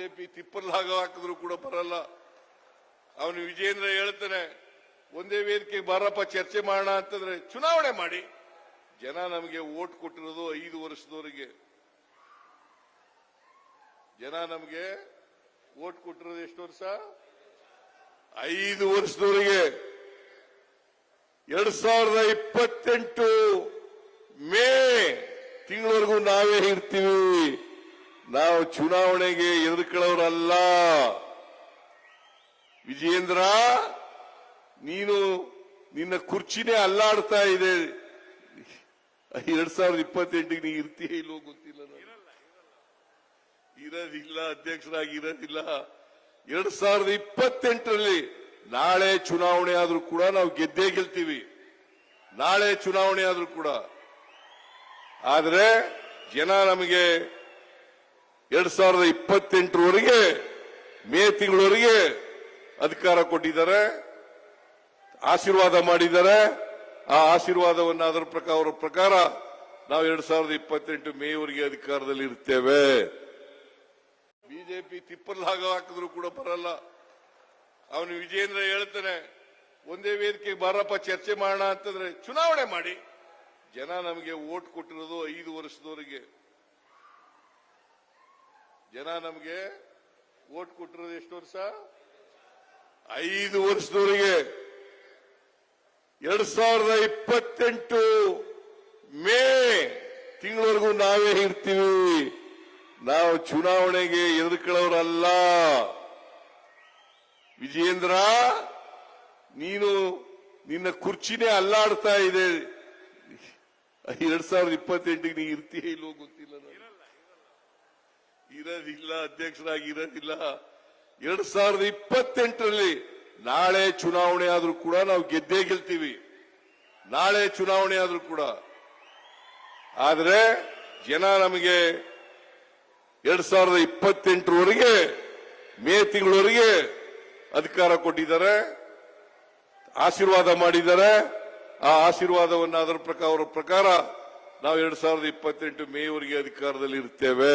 BJP ತಿಪ್ಪರ್ಲಾಗ ಹಾಕಿದ್ರು ಕೂಡ ಬರಲ್ಲ. ಅವನು ವಿಜೇಂದ್ರ ಹೇಳ್ತಾನೆ, ಒಂದೇ ವೇದಿಕೆ ಬಾರಪ್ಪ, ಚರ್ಚೆ ಮಾಡೋಣ ಅಂತಂದ್ರೆ ಚುನಾವಣೆ ಮಾಡಿ. ಜನ ನಮಗೆ ಓಟ್ ಕೊಟ್ಟಿರೋದು ಐದು ವರ್ಷದವರಿಗೆ. ಜನ ನಮಗೆ ಓಟ್ ಕೊಟ್ಟಿರೋದು ಎಷ್ಟು ವರ್ಷ? ಐದು ವರ್ಷದವರಿಗೆ. ಎರಡ್ ಸಾವಿರದ ಇಪ್ಪತ್ತೆಂಟು ಮೇ ತಿಂಗಳವರೆಗೂ ನಾವೇ ಇರ್ತೀವಿ. ನಾವು ಚುನಾವಣೆಗೆ ಎದುರ್ಕೊಳ್ಳೋರಲ್ಲ. ವಿಜೇಂದ್ರ ನೀನು ನಿನ್ನ ಕುರ್ಚಿನೇ ಅಲ್ಲಾಡ್ತಾ ಇದೆ. ಎರಡ್ ಸಾವಿರದ ಇಪ್ಪತ್ತೆಂಟಿಗೆ ನೀ ಇರ್ತೀಯ ಇಲ್ಲೋ ಗೊತ್ತಿಲ್ಲ. ಇರೋದಿಲ್ಲ, ಅಧ್ಯಕ್ಷರಾಗಿ ಇರೋದಿಲ್ಲ. ಎರಡ್ ಸಾವಿರದ ಇಪ್ಪತ್ತೆಂಟರಲ್ಲಿ ನಾಳೆ ಚುನಾವಣೆ ಆದ್ರೂ ಕೂಡ ನಾವು ಗೆದ್ದೇ ಗೆಲ್ತೀವಿ. ನಾಳೆ ಚುನಾವಣೆ ಆದ್ರೂ ಕೂಡ. ಆದ್ರೆ ಜನ ನಮಗೆ ಎರಡ್ ಸಾವಿರದ ಇಪ್ಪತ್ತೆಂಟರವರೆಗೆ, ಮೇ ತಿಂಗಳವರೆಗೆ ಅಧಿಕಾರ ಕೊಟ್ಟಿದ್ದಾರೆ, ಆಶೀರ್ವಾದ ಮಾಡಿದ್ದಾರೆ. ಆ ಆಶೀರ್ವಾದವನ್ನು ಅದರ ಪ್ರಕಾರ, ಅವರ ಪ್ರಕಾರ ನಾವು ಎರಡ್ ಸಾವಿರದ ಇಪ್ಪತ್ತೆಂಟು ಮೇವರೆಗೆ ಅಧಿಕಾರದಲ್ಲಿ ಇರ್ತೇವೆ. ಬಿಜೆಪಿ ತಿಪ್ಪರ್ಲಾಗ ಹಾಕಿದ್ರು ಕೂಡ ಬರಲ್ಲ. ಅವನು ವಿಜೇಂದ್ರ ಹೇಳ್ತಾನೆ, ಒಂದೇ ವೇದಿಕೆ ಬಾರಪ್ಪ, ಚರ್ಚೆ ಮಾಡೋಣ ಅಂತಂದ್ರೆ, ಚುನಾವಣೆ ಮಾಡಿ. ಜನ ನಮಗೆ ಓಟ್ ಕೊಟ್ಟಿರೋದು ಐದು ವರ್ಷದವರೆಗೆ. ಜನ ನಮಗೆ ಓಟ್ ಕೊಟ್ಟಿರೋದು ಎಷ್ಟು ವರ್ಷ? ಐದು ವರ್ಷದವರೆಗೆ. ಎರಡ್ ಸಾವಿರದ ಇಪ್ಪತ್ತೆಂಟು ಮೇ ತಿಂಗಳವರೆಗೂ ನಾವೇ ಇರ್ತೀವಿ. ನಾವು ಚುನಾವಣೆಗೆ ಎದುರ್ಕೊಳ್ಳೋರಲ್ಲ. ವಿಜೇಂದ್ರ ನೀನು ನಿನ್ನ ಕುರ್ಚಿನೇ ಅಲ್ಲಾಡ್ತಾ ಇದೆ. ಎರಡ್ ಸಾವಿರದ ಇಪ್ಪತ್ತೆಂಟಿಗೆ ನೀ ಇರ್ತೀಯ ಇಲ್ವೋ ಗೊತ್ತಿಲ್ಲ. ಇರೋದಿಲ್ಲ ಅಧ್ಯಕ್ಷರಾಗಿ ಇರೋದಿಲ್ಲ ಎರಡ್ ಸಾವಿರದ ಇಪ್ಪತ್ತೆಂಟರಲ್ಲಿ ನಾಳೆ ಚುನಾವಣೆ ಆದ್ರೂ ಕೂಡ ನಾವು ಗೆದ್ದೇ ಗೆಲ್ತೀವಿ. ನಾಳೆ ಚುನಾವಣೆ ಆದ್ರೂ ಕೂಡ. ಆದರೆ ಜನ ನಮಗೆ ಎರಡ್ ಸಾವಿರದ ಇಪ್ಪತ್ತೆಂಟರವರೆಗೆ, ಮೇ ತಿಂಗಳವರೆಗೆ ಅಧಿಕಾರ ಕೊಟ್ಟಿದ್ದಾರೆ, ಆಶೀರ್ವಾದ ಮಾಡಿದ್ದಾರೆ. ಆ ಆಶೀರ್ವಾದವನ್ನು ಅದರ ಪ್ರಕಾರ ಅವರ ಪ್ರಕಾರ ನಾವು ಎರಡ್ ಸಾವಿರದ ಇಪ್ಪತ್ತೆಂಟು ಮೇವರೆಗೆ ಅಧಿಕಾರದಲ್ಲಿ ಇರ್ತೇವೆ